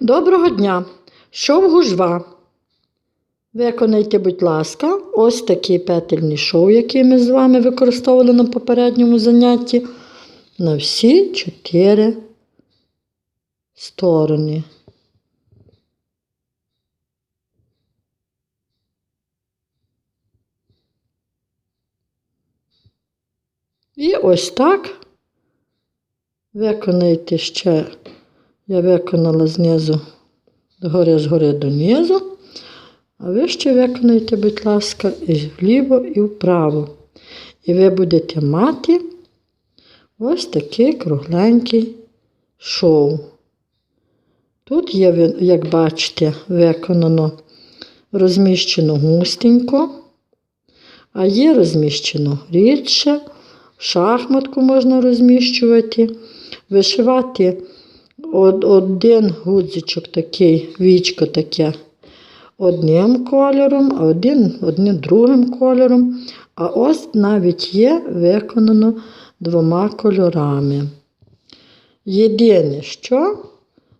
Доброго дня! Шов гужва. Виконайте, будь ласка, ось такий петельний шов, який ми з вами використовували на попередньому занятті, на всі чотири сторони. І ось так виконайте ще, я виконала знизу згори згори донизу, а ви ще виконайте, будь ласка, і вліво, і вправо. І ви будете мати ось такий кругленький шов. Тут є, як бачите, виконано розміщено густенько, а є розміщено рідше, шахматку можна розміщувати, вишивати один гудзичок такий, вічко таке одним кольором, а один, одним другим кольором. А ось навіть є виконано двома кольорами. Єдине, що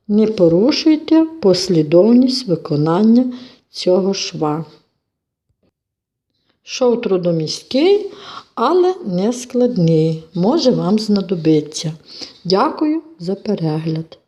не порушуйте послідовність виконання цього шва. Шов трудоміський, але не складний. Може вам знадобиться. Дякую за перегляд.